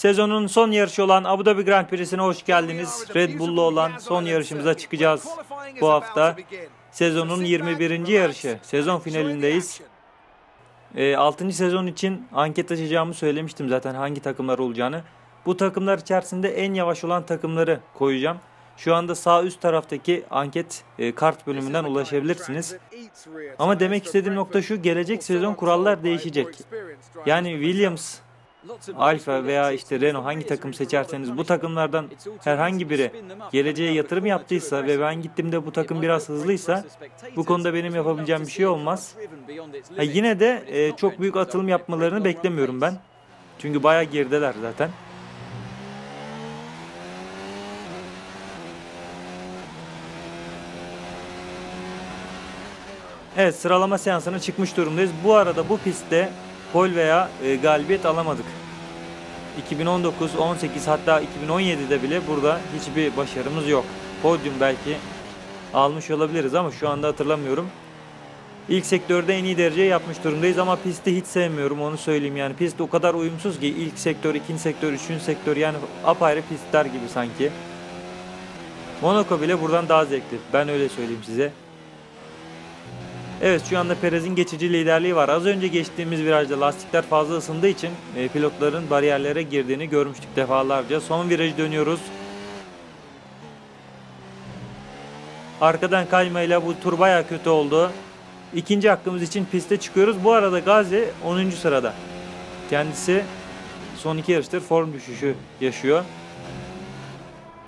Sezonun son yarışı olan Abu Dhabi Grand Prix'sine hoş geldiniz. Red Bull'lu olan son yarışımıza çıkacağız bu hafta. Sezonun 21. yarışı. Sezon finalindeyiz. 6. sezon için anket açacağımı söylemiştim zaten hangi takımlar olacağını. Bu takımlar içerisinde en yavaş olan takımları koyacağım. Şu anda sağ üst taraftaki anket e, kart bölümünden ulaşabilirsiniz. Ama demek istediğim nokta şu, gelecek sezon kurallar değişecek. Yani Williams, Alfa veya işte Renault hangi takım seçerseniz bu takımlardan herhangi biri geleceğe yatırım yaptıysa ve ben gittiğimde bu takım biraz hızlıysa bu konuda benim yapabileceğim bir şey olmaz. Ha, yine de e, çok büyük atılım yapmalarını beklemiyorum ben. Çünkü bayağı gerideler zaten. Evet sıralama seansına çıkmış durumdayız. Bu arada bu pistte pol veya e, galibiyet alamadık. 2019, 18 hatta 2017'de bile burada hiçbir başarımız yok. Podyum belki almış olabiliriz ama şu anda hatırlamıyorum. İlk sektörde en iyi derece yapmış durumdayız ama pisti hiç sevmiyorum onu söyleyeyim yani. Pist o kadar uyumsuz ki ilk sektör, ikinci sektör, üçüncü sektör yani apayrı pistler gibi sanki. Monaco bile buradan daha zevkli. Ben öyle söyleyeyim size. Evet şu anda Perez'in geçici liderliği var. Az önce geçtiğimiz virajda lastikler fazla ısındığı için e, pilotların bariyerlere girdiğini görmüştük defalarca. Son virajı dönüyoruz. Arkadan kaymayla bu tur baya kötü oldu. İkinci hakkımız için piste çıkıyoruz. Bu arada Gazi 10. sırada. Kendisi son iki yarıştır form düşüşü yaşıyor.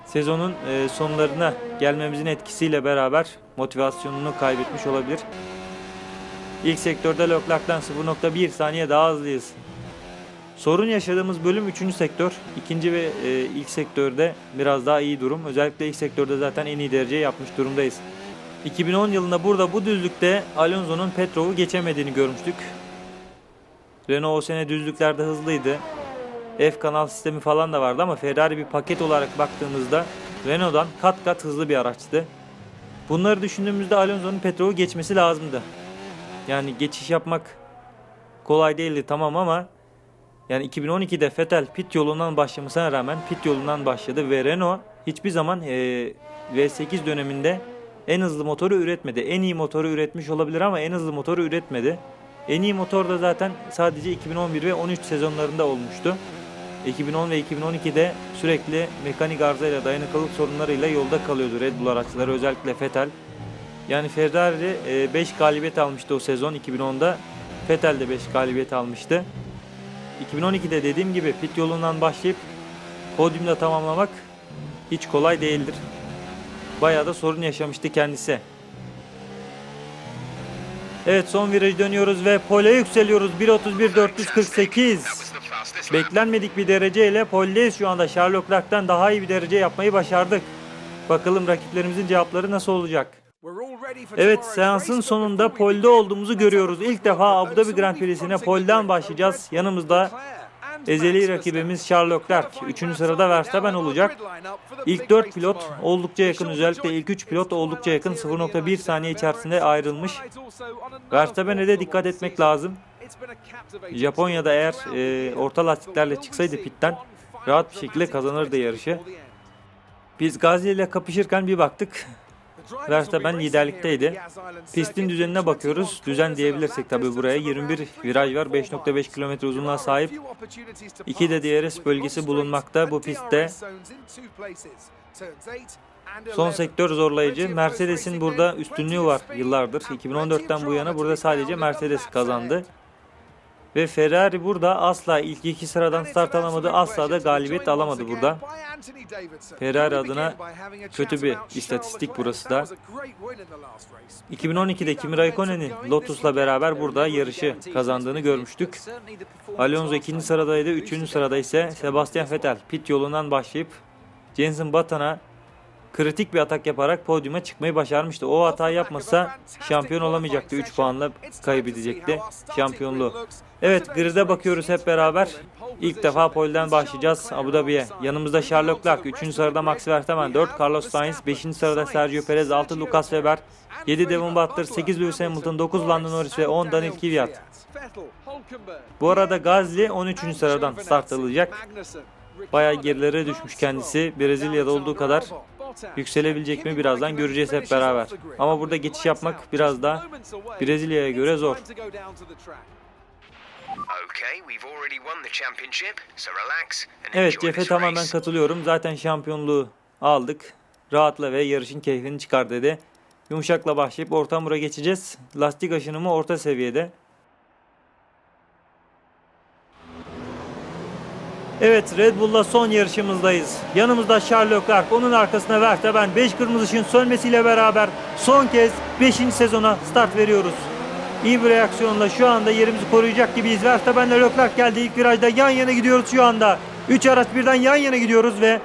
Sezonun e, sonlarına gelmemizin etkisiyle beraber motivasyonunu kaybetmiş olabilir. İlk sektörde Leclerc'ten 0.1 saniye daha hızlıyız. Sorun yaşadığımız bölüm 3. sektör. İkinci ve e, ilk sektörde biraz daha iyi durum. Özellikle ilk sektörde zaten en iyi dereceyi yapmış durumdayız. 2010 yılında burada bu düzlükte Alonso'nun Petrov'u geçemediğini görmüştük. Renault o sene düzlüklerde hızlıydı. F kanal sistemi falan da vardı ama Ferrari bir paket olarak baktığımızda Renault'dan kat kat hızlı bir araçtı. Bunları düşündüğümüzde Alonso'nun Petrov'u geçmesi lazımdı. Yani geçiş yapmak kolay değildi tamam ama yani 2012'de Vettel pit yolundan başlamasına rağmen pit yolundan başladı ve Renault hiçbir zaman e, V8 döneminde en hızlı motoru üretmedi. En iyi motoru üretmiş olabilir ama en hızlı motoru üretmedi. En iyi motor da zaten sadece 2011 ve 13 sezonlarında olmuştu. 2010 ve 2012'de sürekli mekanik arızayla dayanıklılık sorunlarıyla yolda kalıyordu Red Bull araçları özellikle Vettel. Yani Ferrari 5 galibiyet almıştı o sezon 2010'da. Vettel de 5 galibiyet almıştı. 2012'de dediğim gibi pit yolundan başlayıp podyumda tamamlamak hiç kolay değildir. Bayağı da sorun yaşamıştı kendisi. Evet son virajı dönüyoruz ve pole yükseliyoruz. 1.31.448. Beklenmedik bir dereceyle poldeyiz şu anda. Sherlock Leclerc'ten daha iyi bir derece yapmayı başardık. Bakalım rakiplerimizin cevapları nasıl olacak? Evet seansın sonunda polde olduğumuzu görüyoruz. İlk defa Abu Dhabi Grand Prix'sine polden başlayacağız. Yanımızda ezeli rakibimiz Charles Leclerc. Üçüncü sırada Verstappen olacak. İlk 4 pilot oldukça yakın özellikle ilk 3 pilot oldukça yakın 0.1 saniye içerisinde ayrılmış. Verstappen'e de dikkat etmek lazım. Japonya'da eğer e, orta lastiklerle çıksaydı pitten rahat bir şekilde kazanırdı yarışı. Biz Gazi ile kapışırken bir baktık. Verstappen liderlikteydi. Pistin düzenine bakıyoruz. Düzen diyebilirsek tabi buraya. 21 viraj var. 5.5 kilometre uzunluğa sahip. İki de DRS bölgesi bulunmakta bu pistte. Son sektör zorlayıcı. Mercedes'in burada üstünlüğü var yıllardır. 2014'ten bu yana burada sadece Mercedes kazandı. Ve Ferrari burada asla ilk iki sıradan start alamadı. Asla da galibiyet alamadı burada. Ferrari adına kötü bir istatistik burası da. 2012'de Kimi Raikkonen'in Lotus'la beraber burada yarışı kazandığını görmüştük. Alonso ikinci sıradaydı. Üçüncü sırada ise Sebastian Vettel pit yolundan başlayıp Jenson Button'a kritik bir atak yaparak podyuma çıkmayı başarmıştı. O hata yapmasa şampiyon olamayacaktı. 3 puanla kaybedecekti şampiyonluğu. Evet grid'e bakıyoruz hep beraber. İlk defa polden başlayacağız Abu Dhabi'ye. Yanımızda Charles Leclerc, 3. sırada Max Verstappen, 4 Carlos Sainz, 5. sırada Sergio Perez, 6 Lucas Weber, 7 Devon Butler, 8 Lewis Hamilton, 9 Lando Norris ve 10 Daniel Kvyat. Bu arada Gazli 13. sıradan start alacak. Bayağı gerilere düşmüş kendisi. Brezilya'da olduğu kadar yükselebilecek mi birazdan göreceğiz hep beraber. Ama burada geçiş yapmak biraz da Brezilya'ya göre zor. Evet this tamamen katılıyorum. Zaten şampiyonluğu aldık. Rahatla ve yarışın keyfini çıkar dedi. Yumuşakla başlayıp orta hamura geçeceğiz. Lastik aşınımı orta seviyede. Evet Red Bull'la son yarışımızdayız. Yanımızda Charles Leclerc, onun arkasına Verstappen 5 kırmızı ışığın sönmesiyle beraber son kez 5. sezona start veriyoruz. İyi bir reaksiyonla şu anda yerimizi koruyacak gibiyiz. Verstappen'le Leclerc geldi ilk virajda yan yana gidiyoruz şu anda. 3 araç birden yan yana gidiyoruz ve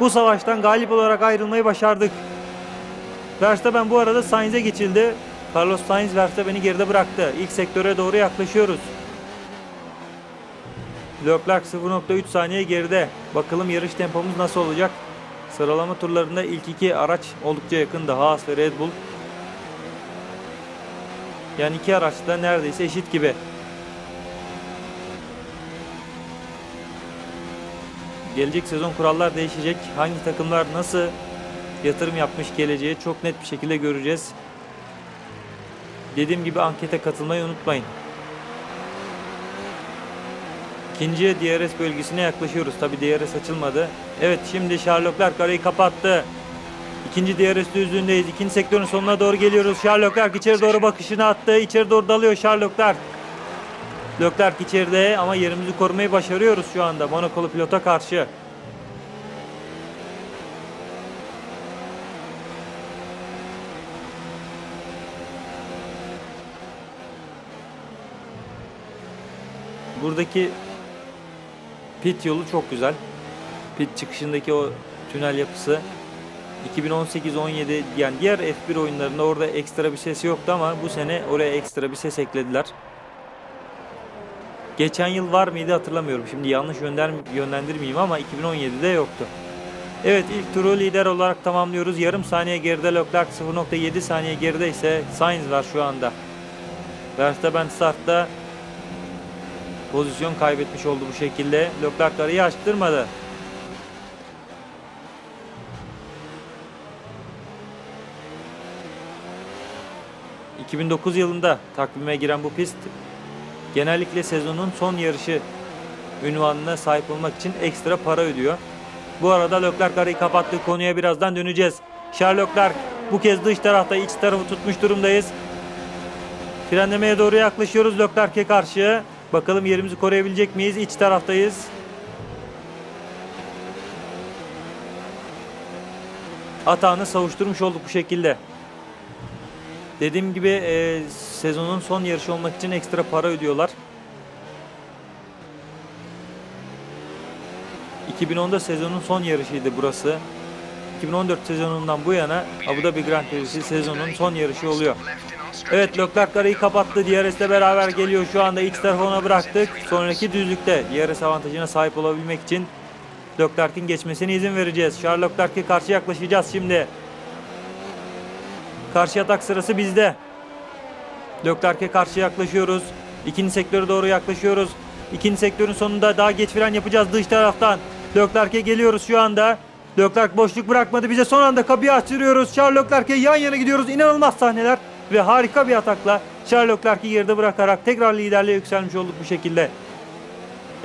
bu savaştan galip olarak ayrılmayı başardık. Verstappen bu arada Sainz'e geçildi. Carlos Sainz Verstappen'i geride bıraktı. İlk sektöre doğru yaklaşıyoruz. Leclerc 0.3 saniye geride. Bakalım yarış tempomuz nasıl olacak? Sıralama turlarında ilk iki araç oldukça yakındı. Haas ve Red Bull. Yani iki araç da neredeyse eşit gibi. Gelecek sezon kurallar değişecek. Hangi takımlar nasıl yatırım yapmış geleceğe çok net bir şekilde göreceğiz. Dediğim gibi ankete katılmayı unutmayın. İkinci DRS bölgesine yaklaşıyoruz. Tabi DRS açılmadı. Evet şimdi Charles Leclerc arayı kapattı. İkinci DRS düzlüğündeyiz. İkinci sektörün sonuna doğru geliyoruz. Charles Leclerc içeri doğru bakışını attı. İçeri doğru dalıyor Charles Leclerc. Leclerc içeride ama yerimizi korumayı başarıyoruz şu anda Monakolu pilota karşı. Buradaki pit yolu çok güzel. Pit çıkışındaki o tünel yapısı 2018-17 yani diğer F1 oyunlarında orada ekstra bir ses yoktu ama bu sene oraya ekstra bir ses eklediler. Geçen yıl var mıydı hatırlamıyorum. Şimdi yanlış yönder, yönlendirmeyeyim ama 2017'de yoktu. Evet ilk turu lider olarak tamamlıyoruz. Yarım saniye geride Leclerc 0.7 saniye geride ise Sainz var şu anda. Verstappen startta pozisyon kaybetmiş oldu bu şekilde. Leclerc arayı açtırmadı. ...2009 yılında takvime giren bu pist... ...genellikle sezonun son yarışı... ...ünvanına sahip olmak için ekstra para ödüyor. Bu arada Leclerc arayı kapattı. Konuya birazdan döneceğiz. Charles Leclerc bu kez dış tarafta iç tarafı tutmuş durumdayız. Frenlemeye doğru yaklaşıyoruz Leclerc'e karşı. Bakalım yerimizi koruyabilecek miyiz? İç taraftayız. Atağını savuşturmuş olduk bu şekilde. Dediğim gibi e, sezonun son yarışı olmak için ekstra para ödüyorlar. 2010'da sezonun son yarışıydı burası. 2014 sezonundan bu yana Abu Dhabi Grand Prix'si sezonun son yarışı oluyor. Evet Leclerc arayı kapattı. DRS ile beraber geliyor. Şu anda iç tarafı ona bıraktık. Sonraki düzlükte DRS avantajına sahip olabilmek için Leclerc'in geçmesine izin vereceğiz. Charles Leclerc'e karşı yaklaşacağız şimdi. Karşı atak sırası bizde. Leclerc'e karşı yaklaşıyoruz. İkinci sektöre doğru yaklaşıyoruz. İkinci sektörün sonunda daha geç fren yapacağız dış taraftan. Leclerc'e geliyoruz şu anda. Leclerc boşluk bırakmadı bize. Son anda kapıyı açtırıyoruz. Charles Leclerc'e yan yana gidiyoruz. İnanılmaz sahneler ve harika bir atakla Charles Leclerc'i geride bırakarak tekrar liderliğe yükselmiş olduk bu şekilde.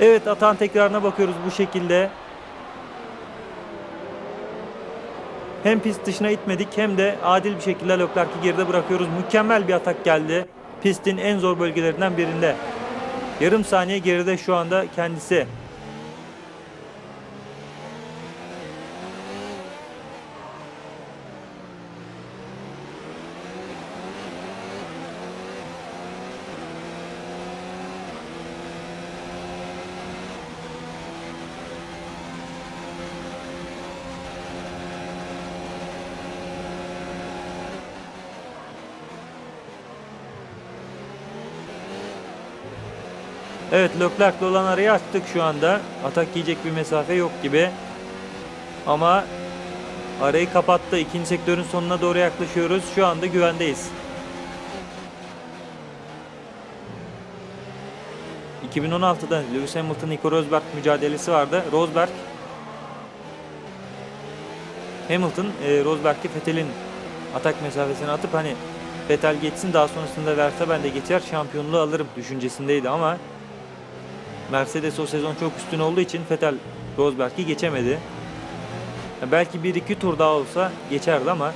Evet atağın tekrarına bakıyoruz bu şekilde. Hem pist dışına itmedik hem de adil bir şekilde Leclerc'i geride bırakıyoruz. Mükemmel bir atak geldi. Pistin en zor bölgelerinden birinde. Yarım saniye geride şu anda kendisi. Evet Leclerc'le olan arayı açtık şu anda. Atak yiyecek bir mesafe yok gibi. Ama arayı kapattı. İkinci sektörün sonuna doğru yaklaşıyoruz. Şu anda güvendeyiz. 2016'da Lewis Hamilton Nico Rosberg mücadelesi vardı. Rosberg Hamilton e, Rosberg'i Vettel'in atak mesafesine atıp hani Vettel geçsin daha sonrasında Verstappen de geçer şampiyonluğu alırım düşüncesindeydi ama Mercedes o sezon çok üstün olduğu için Vettel Rosberg'i geçemedi. Belki 1-2 tur daha olsa geçerdi ama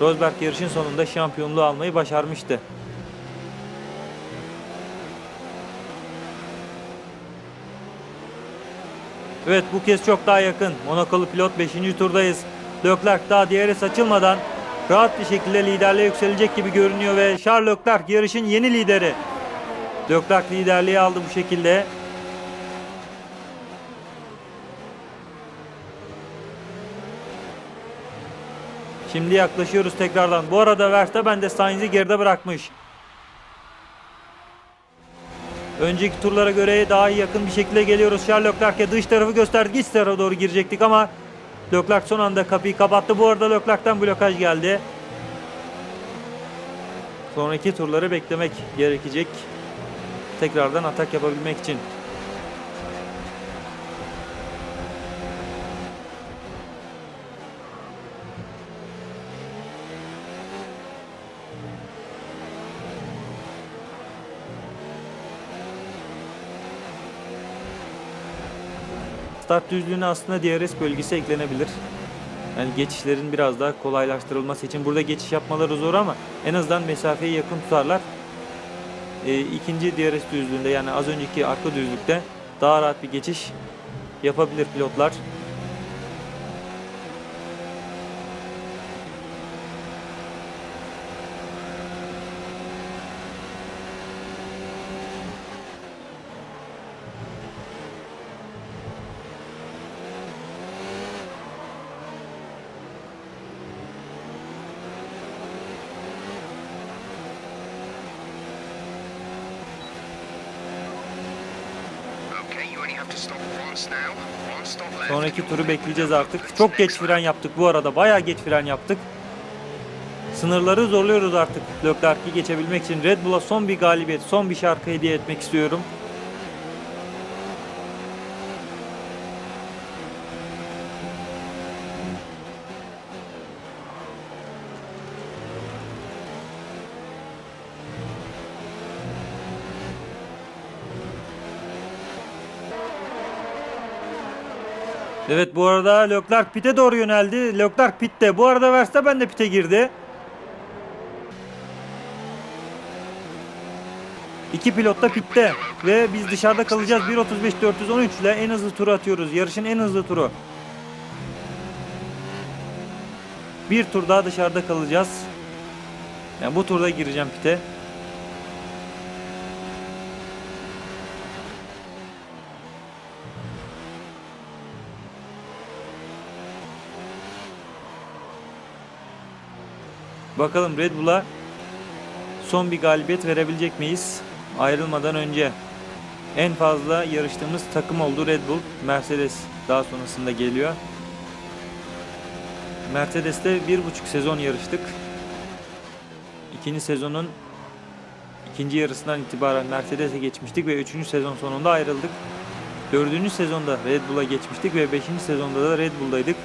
Rosberg yarışın sonunda şampiyonluğu almayı başarmıştı. Evet bu kez çok daha yakın. Monakolu pilot 5. turdayız. Leclerc daha diğeri saçılmadan rahat bir şekilde liderliğe yükselecek gibi görünüyor ve Charles Leclerc yarışın yeni lideri. Leclerc liderliği aldı bu şekilde. Şimdi yaklaşıyoruz tekrardan. Bu arada Verstappen de Sainz'i geride bırakmış. Önceki turlara göre daha yakın bir şekilde geliyoruz. Charles Leclerc'e dış tarafı gösterdik. İç tarafa doğru girecektik ama Leclerc son anda kapıyı kapattı. Bu arada Leclerc'ten blokaj geldi. Sonraki turları beklemek gerekecek. Tekrardan atak yapabilmek için. Start düzlüğüne aslında DRS bölgesi eklenebilir. Yani geçişlerin biraz daha kolaylaştırılması için. Burada geçiş yapmaları zor ama en azından mesafeyi yakın tutarlar. Ee, ikinci DRS düzlüğünde yani az önceki arka düzlükte daha rahat bir geçiş yapabilir pilotlar. Sonraki turu bekleyeceğiz artık. Çok geç fren yaptık bu arada. Bayağı geç fren yaptık. Sınırları zorluyoruz artık Leclerc'i geçebilmek için. Red Bull'a son bir galibiyet, son bir şarkı hediye etmek istiyorum. Evet bu arada Leclerc pite doğru yöneldi. Leclerc pitte. Bu arada Verstappen de pite girdi. İki pilot da pitte ve biz dışarıda kalacağız. 1.35-413 ile en hızlı turu atıyoruz. Yarışın en hızlı turu. Bir tur daha dışarıda kalacağız. Yani bu turda gireceğim pite. Bakalım Red Bull'a son bir galibiyet verebilecek miyiz? Ayrılmadan önce en fazla yarıştığımız takım oldu Red Bull. Mercedes daha sonrasında geliyor. Mercedes'te bir buçuk sezon yarıştık. İkinci sezonun ikinci yarısından itibaren Mercedes'e geçmiştik ve üçüncü sezon sonunda ayrıldık. Dördüncü sezonda Red Bull'a geçmiştik ve beşinci sezonda da Red Bull'daydık.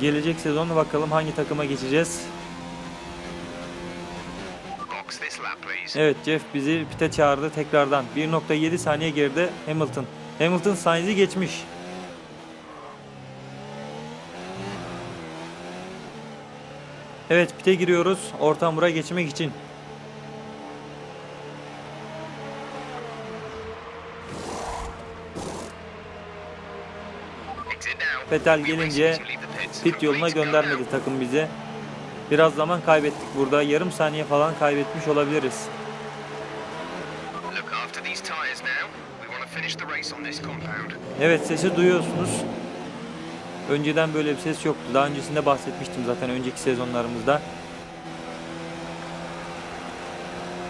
Gelecek sezon bakalım hangi takıma geçeceğiz. Evet Jeff bizi pite çağırdı tekrardan. 1.7 saniye geride Hamilton. Hamilton Sainz'i geçmiş. Evet pite giriyoruz ortam buraya geçmek için. Racing gelince pit yoluna göndermedi takım bizi. Biraz zaman kaybettik burada. Yarım saniye falan kaybetmiş olabiliriz. Evet sesi duyuyorsunuz. Önceden böyle bir ses yoktu. Daha öncesinde bahsetmiştim zaten önceki sezonlarımızda.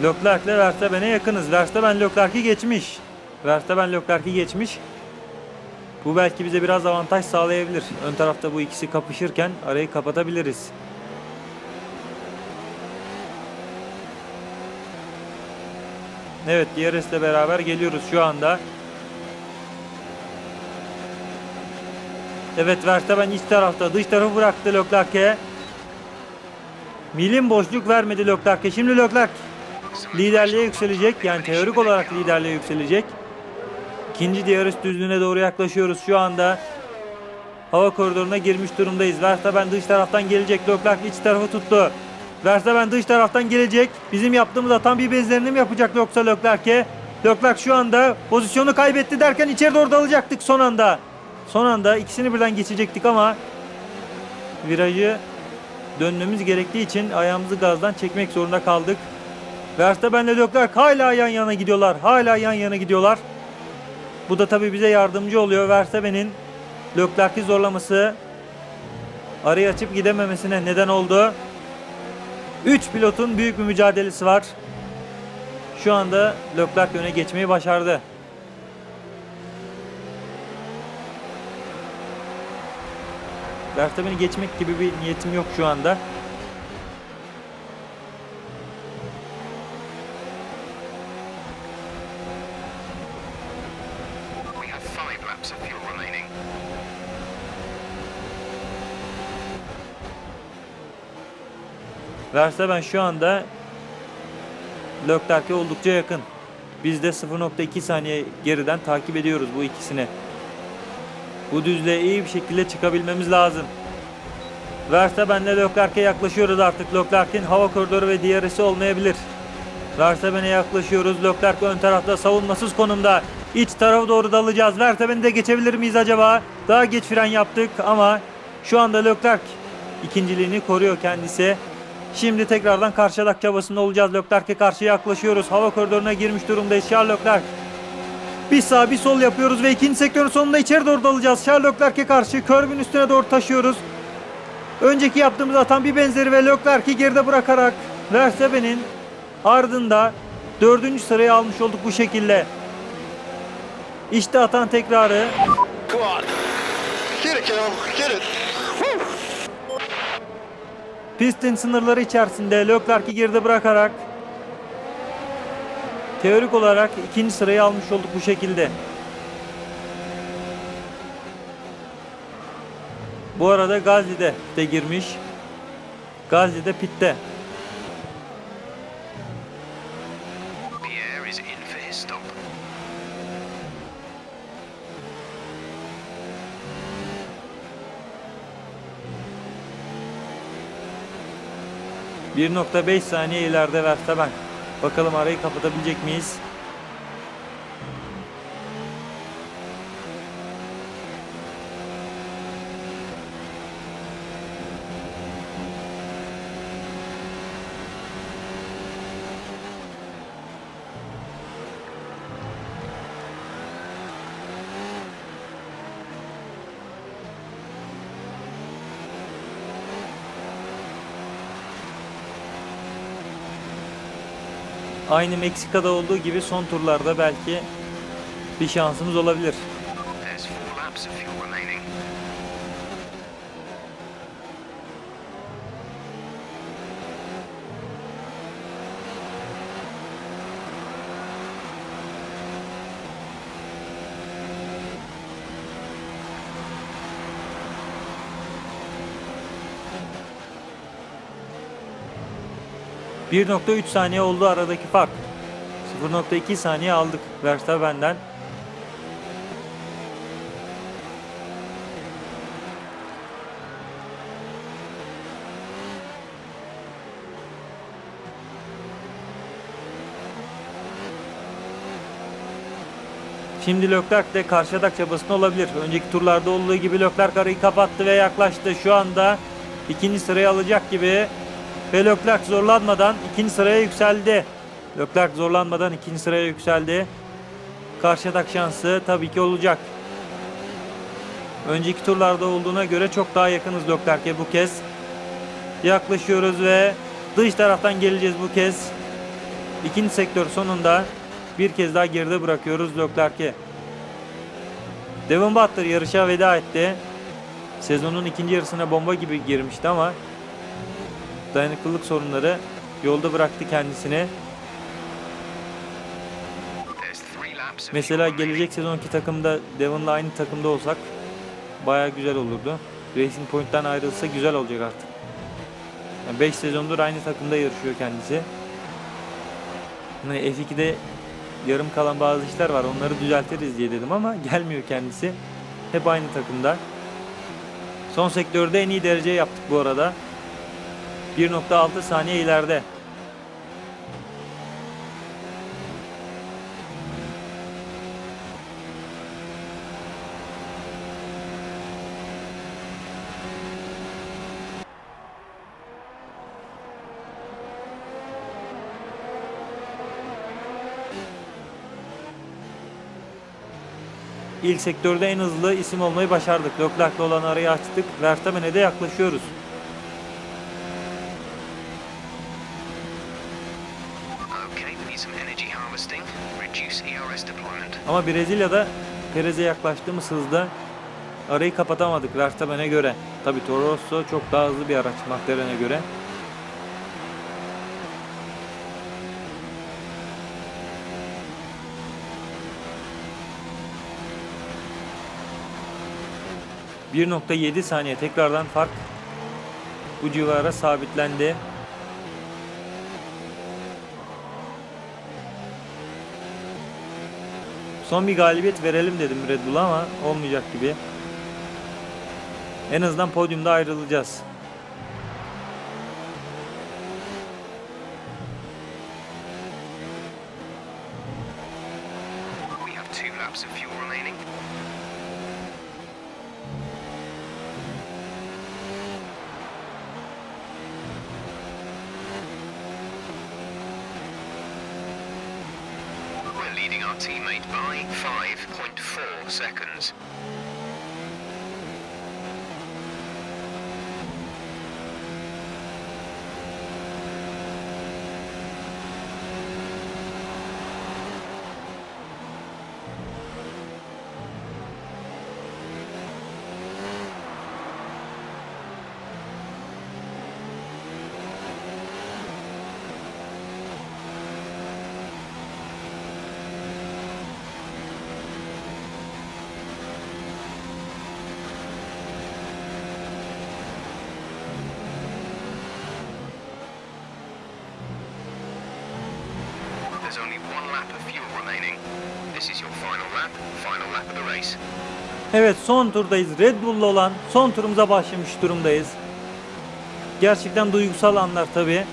Leclerc ile Verstappen'e yakınız. Verstappen Leclerc'i geçmiş. Verstappen Leclerc'i geçmiş. Bu belki bize biraz avantaj sağlayabilir. Ön tarafta bu ikisi kapışırken arayı kapatabiliriz. Evet DRS ile beraber geliyoruz şu anda. Evet Verstappen iç tarafta dış tarafı bıraktı Leclerc'e. Milim boşluk vermedi Leclerc'e. Şimdi Leclerc liderliğe yükselecek. Yani teorik olarak liderliğe yükselecek. İkinci DRS düzlüğüne doğru yaklaşıyoruz şu anda. Hava koridoruna girmiş durumdayız. Verstappen dış taraftan gelecek. Leclerc iç tarafı tuttu. Verstappen dış taraftan gelecek. Bizim yaptığımız atan bir benzerini mi yapacak yoksa Leclerc'e? Leclerc şu anda pozisyonu kaybetti derken içeri doğru dalacaktık son anda. Son anda ikisini birden geçecektik ama virajı dönmemiz gerektiği için ayağımızı gazdan çekmek zorunda kaldık. Verstappen ile Leclerc hala yan yana gidiyorlar. Hala yan yana gidiyorlar. Bu da tabii bize yardımcı oluyor. Verstappen'in Leclerc'i zorlaması arayı açıp gidememesine neden oldu. 3 pilotun büyük bir mücadelesi var. Şu anda Leclerc öne geçmeyi başardı. Verstappen'i geçmek gibi bir niyetim yok şu anda. We have five laps of fuel remaining. Verstappen şu anda Leclerc'e oldukça yakın. Biz de 0.2 saniye geriden takip ediyoruz bu ikisini. Bu düzlüğe iyi bir şekilde çıkabilmemiz lazım. Verstappen'le Leclerc'e yaklaşıyoruz artık. Leclerc'in hava koridoru ve DRS'i olmayabilir. Verstappen'e yaklaşıyoruz. Leclerc ön tarafta savunmasız konumda. İç tarafa doğru dalacağız. Verstappen'i de geçebilir miyiz acaba? Daha geç fren yaptık ama şu anda Leclerc ikinciliğini koruyor kendisi. Şimdi tekrardan karşı adak çabasında olacağız. Leclerc'e karşı yaklaşıyoruz. Hava koridoruna girmiş durumdayız. Charles Leclerc. Bir sağ bir sol yapıyoruz ve ikinci sektörün sonunda içeri doğru dalacağız. Charles Leclerc'e karşı körbün üstüne doğru taşıyoruz. Önceki yaptığımız atan bir benzeri ve Leclerc'i geride bırakarak Verstappen'in ardında dördüncü sırayı almış olduk bu şekilde. İşte atan tekrarı. Come on. Get it. Get it. Pistin sınırları içerisinde Leclerc'i geride bırakarak teorik olarak ikinci sırayı almış olduk bu şekilde. Bu arada Gazi'de de girmiş. Gazi'de pitte. Pierre is in for his stop. ...1.5 saniye ileride Verstappen. Bakalım arayı kapatabilecek miyiz? Aynı Meksika'da olduğu gibi son turlarda belki bir şansımız olabilir. There's four laps of fuel remaining. ...1.3 saniye oldu aradaki fark. 0.2 saniye aldık Verstappen'den. Şimdi Leclerc de karşı atak çabasında olabilir. Önceki turlarda olduğu gibi Leclerc arayı kapattı ve yaklaştı. Şu anda ikinci sırayı alacak gibi. Ve Leclerc zorlanmadan ikinci sıraya yükseldi. Leclerc zorlanmadan ikinci sıraya yükseldi. Karşı atak şansı tabii ki olacak. Önceki turlarda olduğuna göre çok daha yakınız Leclerc'e bu kez. Yaklaşıyoruz ve dış taraftan geleceğiz bu kez. İkinci sektör sonunda bir kez daha geride bırakıyoruz Leclerc'i. Devon Butler yarışa veda etti. Sezonun ikinci yarısına bomba gibi girmişti ama dayanıklılık sorunları yolda bıraktı of Mesela gelecek sezonki takımda Devon'la aynı takımda olsak baya güzel olurdu. Racing Point'ten ayrılsa güzel olacak artık. 5 sezondur aynı takımda yarışıyor kendisi. Hani F2'de yarım kalan bazı işler var. Onları düzeltiriz diye dedim ama gelmiyor kendisi. Hep aynı takımda. Son sektörde en iyi derece yaptık bu arada. 1.6 saniye ileride. İlk sektörde en hızlı isim olmayı başardık. Leclerc'le olan arayı açtık. Verstappen'e de yaklaşıyoruz. Ama Brezilya'da Perez'e yaklaştığımız hızda arayı kapatamadık Verstappen'e göre. Tabi Toro Rosso çok daha hızlı bir araç McLaren'e göre. ...1.7 saniye tekrardan fark... ...bu civara sabitlendi. Son bir galibiyet verelim dedim Red Bull'a ama olmayacak gibi. En azından podyumda ayrılacağız. There's only one lap of fuel remaining. This is your final lap, final lap of the race. Evet son turdayız. Red Bull'la olan son turumuza başlamış durumdayız. Gerçekten duygusal anlar tabii.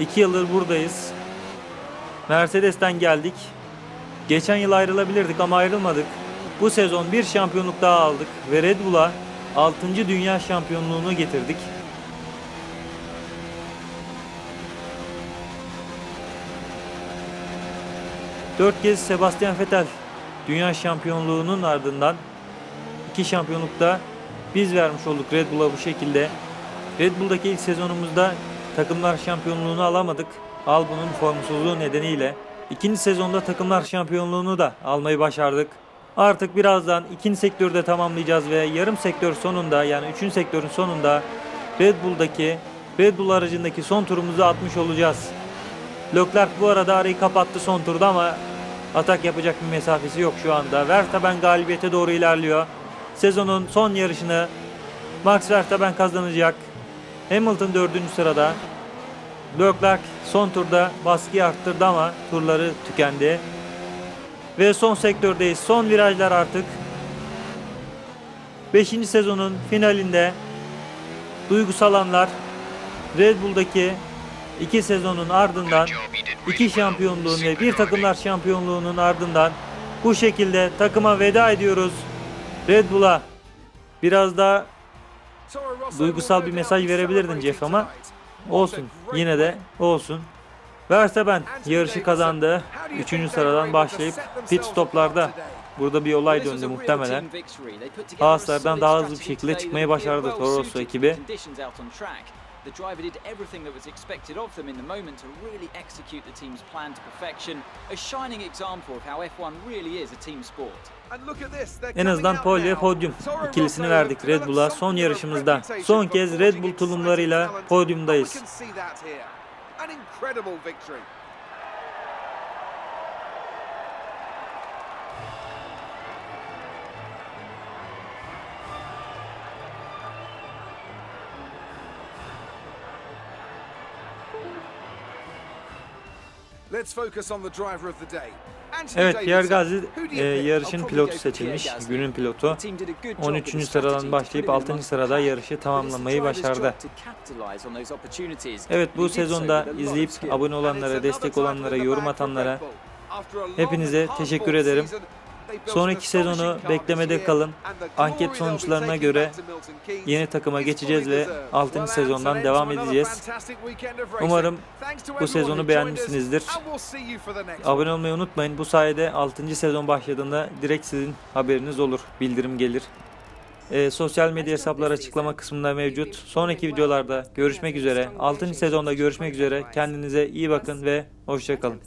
İki yıldır buradayız. Mercedes'ten geldik. Geçen yıl ayrılabilirdik ama ayrılmadık. Bu sezon bir şampiyonluk daha aldık ve Red Bull'a 6. dünya şampiyonluğunu getirdik. Dört kez Sebastian Vettel dünya şampiyonluğunun ardından iki şampiyonlukta biz vermiş olduk Red Bull'a bu şekilde. Red Bull'daki ilk sezonumuzda takımlar şampiyonluğunu alamadık. Albon'un formsuzluğu nedeniyle. İkinci sezonda takımlar şampiyonluğunu da almayı başardık. Artık birazdan ikinci sektörde tamamlayacağız ve yarım sektör sonunda yani üçüncü sektörün sonunda Red Bull'daki Red Bull aracındaki son turumuzu atmış olacağız. Leclerc bu arada arayı kapattı son turda ama atak yapacak bir mesafesi yok şu anda. Verstappen galibiyete doğru ilerliyor. Sezonun son yarışını Max Verstappen kazanacak. Hamilton dördüncü sırada. Leclerc son turda baskıyı arttırdı ama turları tükendi. Ve son sektördeyiz. Son virajlar artık. 5. sezonun finalinde duygusal anlar Red Bull'daki iki sezonun ardından iki şampiyonluğun ve bir takımlar şampiyonluğunun ardından bu şekilde takıma veda ediyoruz. Red Bull'a biraz daha duygusal bir mesaj verebilirdin Jeff ama olsun. Yine de olsun. Verstappen yarışı kazandı. Üçüncü sıradan başlayıp pit stoplarda burada bir olay döndü muhtemelen. Haaslardan daha hızlı bir şekilde çıkmayı başardı Toro Rosso ekibi. The driver did everything that was expected of them in the moment to really execute the team's plan to perfection. A shining example of how F1 really is a team sport. En azından pole podyum ikilisini verdik Red Bull'a son yarışımızda. Son kez Red Bull tulumlarıyla podyumdayız. An incredible victory. Let's focus on the driver of the day. Evet Pierre do e, yarışın pilotu seçilmiş. Günün pilotu. The team did a good job with 13. the sıradan başlayıp put him 6. amongst sırada yarışı tamamlamayı başardı. Evet bu sezonda izleyip abone olanlara, destek olanlara, yorum atanlara hepinize teşekkür ederim. Sonraki sezonu beklemede kalın. Anket sonuçlarına göre yeni takıma geçeceğiz ve 6. sezondan devam edeceğiz. Umarım bu sezonu beğenmişsinizdir. Abone olmayı unutmayın. Bu sayede 6. sezon başladığında direkt sizin haberiniz olur. Bildirim gelir. Ee, sosyal medya hesapları açıklama kısmında mevcut. Sonraki videolarda görüşmek üzere. 6. sezonda görüşmek üzere. Kendinize iyi bakın ve hoşçakalın.